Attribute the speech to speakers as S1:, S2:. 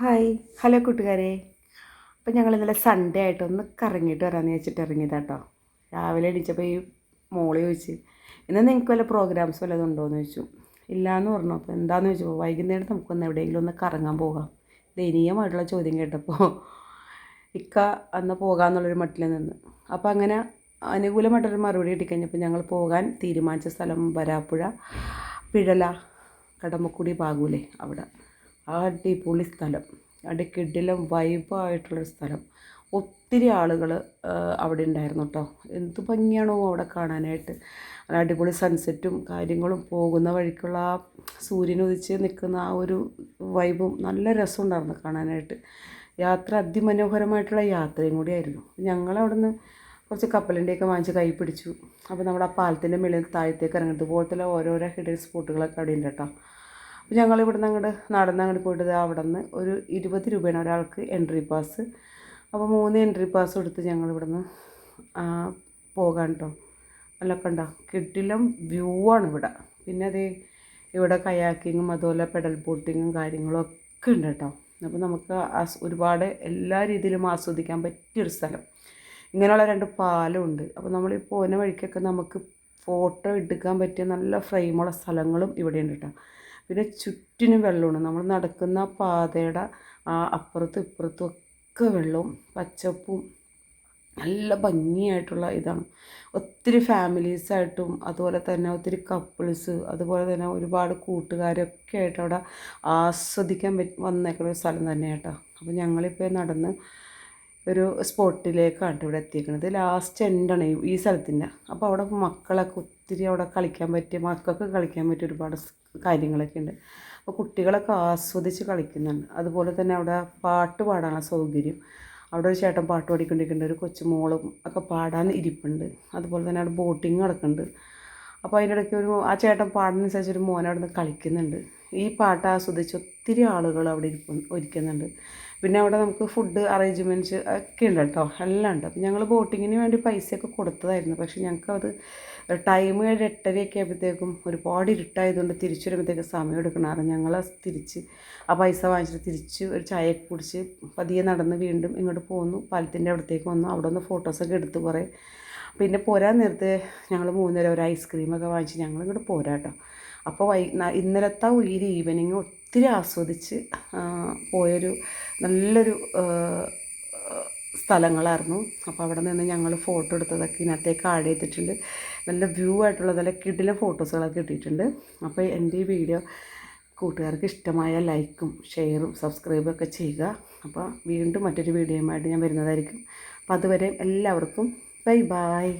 S1: Hi. Hello കൂട്ടുകാരെ. അപ്പം ഞങ്ങൾ ഇന്നലെ സൺഡേ ആയിട്ട് ഒന്ന് കറങ്ങിയിട്ട് വരാമെന്ന് വെച്ചിട്ട് ഇറങ്ങിയതാട്ടോ. രാവിലെ എണീച്ചപ്പോൾ ഈ മോളെ ചോദിച്ച് ഇന്ന് നിങ്ങൾക്ക് വല്ല പ്രോഗ്രാംസ് വല്ലതും ഉണ്ടോയെന്ന് ചോദിച്ചു. ഇല്ലയെന്ന് പറഞ്ഞു. അപ്പോൾ എന്താണെന്ന് ചോദിച്ചപ്പോൾ വൈകുന്നേരം നമുക്കൊന്ന് എവിടെയെങ്കിലും ഒന്ന് കറങ്ങാൻ പോകാം. ദയനീയമായിട്ടുള്ള ചോദ്യം കേട്ടപ്പോൾ ഇക്ക അന്ന് പോകാമെന്നുള്ളൊരു മട്ടിൽ നിന്ന്. അപ്പോൾ അങ്ങനെ അനുകൂലമായിട്ടൊരു മറുപടി കിട്ടിക്കഴിഞ്ഞപ്പോൾ ഞങ്ങൾ പോകാൻ തീരുമാനിച്ച സ്ഥലം വരാപ്പുഴ പിഴല കടമക്കുടി ബാഗൂലേ അവിടെ. അടിപൊളി സ്ഥലം. അടിക്കിടിലും വൈബായിട്ടുള്ളൊരു സ്ഥലം. ഒത്തിരി ആളുകൾ അവിടെ ഉണ്ടായിരുന്നു കേട്ടോ എന്ത് ഭംഗിയാണോ അവിടെ കാണാനായിട്ട്. അടിപൊളി സൺസെറ്റും കാര്യങ്ങളും പോകുന്ന വഴിക്കുള്ള ആ സൂര്യൻ ഉദിച്ച് നിൽക്കുന്ന ആ ഒരു വൈബും നല്ല രസമുണ്ടായിരുന്നു കാണാനായിട്ട്. യാത്ര അതിമനോഹരമായിട്ടുള്ള യാത്രയും കൂടിയായിരുന്നു ഞങ്ങൾ നിന്ന് കുറച്ച് കപ്പലിന്റെയൊക്കെ വാങ്ങിച്ച് കൈ പിടിച്ചു. അപ്പോൾ നമ്മുടെ ആ പാലത്തിന്റെ മേളിൽ താഴത്തേക്ക് ഇറങ്ങുന്നത് ഇതുപോലത്തെ ഓരോരോ ഹിഡൻ സ്പോട്ടുകളൊക്കെ അവിടെ ഉണ്ട് കേട്ടോ അപ്പോൾ ഞങ്ങൾ ഇവിടുന്ന് അങ്ങോട്ട് നടന്ന് അങ്ങോട്ട് പോയിട്ട് അവിടെ നിന്ന് ഒരു ഇരുപത് രൂപയാണ് ഒരാൾക്ക് എൻട്രി പാസ് അപ്പോൾ മൂന്ന് എൻട്രി പാസ് എടുത്ത് ഞങ്ങൾ ഇവിടുന്ന് പോകാൻ കേട്ടോ അല്ല കണ്ട കിട്ടിലും വ്യൂ ആണ് ഇവിടെ. പിന്നെ അത് ഇവിടെ കയാക്കിങ്ങും അതുപോലെ പെഡൽ ബോട്ടിങ്ങും കാര്യങ്ങളും ഒക്കെ ഉണ്ട് കേട്ടോ അപ്പോൾ നമുക്ക് ഒരുപാട് എല്ലാ രീതിയിലും ആസ്വദിക്കാൻ പറ്റിയൊരു സ്ഥലം. ഇങ്ങനെയുള്ള രണ്ട് പാലം ഉണ്ട്. അപ്പോൾ നമ്മൾ ഈ പോകുന്ന വഴിക്കൊക്കെ നമുക്ക് ഫോട്ടോ എടുക്കാൻ പറ്റിയ നല്ല ഫ്രെയിമുള്ള സ്ഥലങ്ങളും ഇവിടെ ഉണ്ട് കേട്ടോ പിന്നെ ചുറ്റിനും വെള്ളമാണ്. നമ്മൾ നടക്കുന്ന പാതയുടെ ആ അപ്പുറത്തും ഇപ്പുറത്തും ഒക്കെ വെള്ളവും പച്ചപ്പും നല്ല ഭംഗിയായിട്ടുള്ള ഇതാണ്. ഒത്തിരി ഫാമിലീസായിട്ടും അതുപോലെ തന്നെ ഒത്തിരി കപ്പിൾസ് അതുപോലെ തന്നെ ഒരുപാട് കൂട്ടുകാരൊക്കെ ആയിട്ട് അവിടെ ആസ്വദിക്കാൻ പറ്റി വന്നേക്കുന്ന ഒരു സ്ഥലം തന്നെയാട്ടോ. അപ്പോൾ ഞങ്ങളിപ്പോൾ നടന്ന് ഒരു സ്പോട്ടിലേക്കാണ് ഇവിടെ എത്തിയിരിക്കുന്നത് ലാസ്റ്റ് എൻഡാണ് ഈ സ്ഥലത്തിന്റെ. അപ്പോൾ അവിടെ മക്കളൊക്കെ ഒത്തിരി അവിടെ കളിക്കാൻ പറ്റിയ മക്കൾക്ക് കളിക്കാൻ പറ്റിയ ഒരുപാട് കാര്യങ്ങളൊക്കെ ഉണ്ട്. അപ്പോൾ കുട്ടികളൊക്കെ ആസ്വദിച്ച് കളിക്കുന്നുണ്ട്. അതുപോലെ തന്നെ അവിടെ പാട്ട് പാടാനുള്ള സൗകര്യം. അവിടെ ഒരു ചേട്ടൻ പാട്ട് പാടിക്കൊണ്ടിരിക്കുന്നുണ്ട് ഒരു കൊച്ചുമോളും ഒക്കെ പാടാൻ ഇരിപ്പുണ്ട്. അതുപോലെ തന്നെ അവിടെ ബോട്ടിങ് നടക്കുന്നുണ്ട്. അപ്പോൾ അതിനിടയ്ക്ക് ഒരു ആ ചേട്ടൻ പാടുന്നതനുസരിച്ച് ഒരു മോൻ അവിടെ നിന്ന് കളിക്കുന്നുണ്ട്. ഈ പാട്ട് ആസ്വദിച്ച് ഒത്തിരി ആളുകൾ അവിടെ ഇരിക്കും ഇരിക്കുന്നുണ്ട്. പിന്നെ അവിടെ നമുക്ക് ഫുഡ് അറേഞ്ച്മെന്റ്സ് ഒക്കെ ഉണ്ട് കേട്ടോ എല്ലാം ഉണ്ട്. അപ്പോൾ ഞങ്ങൾ ബോട്ടിങ്ങിന് വേണ്ടി പൈസയൊക്കെ കൊടുത്തതായിരുന്നു. പക്ഷേ ഞങ്ങൾക്ക് അത് ടൈം ഒരു എട്ടരയൊക്കെ ആയപ്പോഴത്തേക്കും ഒരുപാട് ഇരുട്ടായതുകൊണ്ട് തിരിച്ചു വരുമ്പോഴത്തേക്ക് സമയം എടുക്കണമായിരുന്നു ഞങ്ങൾ തിരിച്ച് ആ പൈസ വാങ്ങിച്ചിട്ട് തിരിച്ച് ഒരു ചായയൊക്കെ കുടിച്ച് പതിയെ നടന്ന് വീണ്ടും ഇങ്ങോട്ട് പോന്നു. പാലത്തിന്റെ അവിടത്തേക്ക് വന്നു. അവിടെ നിന്ന് ഫോട്ടോസൊക്കെ എടുത്ത് കുറേ. പിന്നെ പോരാൻ നേരത്തെ ഞങ്ങൾ മൂന്നര ഒരു ഐസ്ക്രീമൊക്കെ വാങ്ങിച്ച് ഞങ്ങൾ ഇങ്ങോട്ട് പോരാട്ടോ. അപ്പോൾ വൈ ഇന്നലത്തെ ഒരു ഈവനിങ് ഒത്തിരി ആസ്വദിച്ച് പോയൊരു നല്ലൊരു സ്ഥലങ്ങളായിരുന്നു. അപ്പോൾ അവിടെ നിന്ന് ഞങ്ങൾ ഫോട്ടോ എടുത്തതൊക്കെ ഇതിനകത്തേക്ക് ആഡ് ചെയ്തിട്ടുണ്ട്. നല്ല വ്യൂ ആയിട്ടുള്ള നല്ല കിഡിലെ ഫോട്ടോസുകളൊക്കെ കിട്ടിയിട്ടുണ്ട്. അപ്പോൾ എന്റെ ഈ വീഡിയോ കൂട്ടുകാർക്ക് ഇഷ്ടമായ ലൈക്കും ഷെയറും സബ്സ്ക്രൈബും ഒക്കെ ചെയ്യുക. അപ്പോൾ വീണ്ടും മറ്റൊരു വീഡിയോയുമായിട്ട് ഞാൻ വരുന്നതായിരിക്കും. അപ്പോൾ അതുവരെ എല്ലാവർക്കും ബൈ ബായ്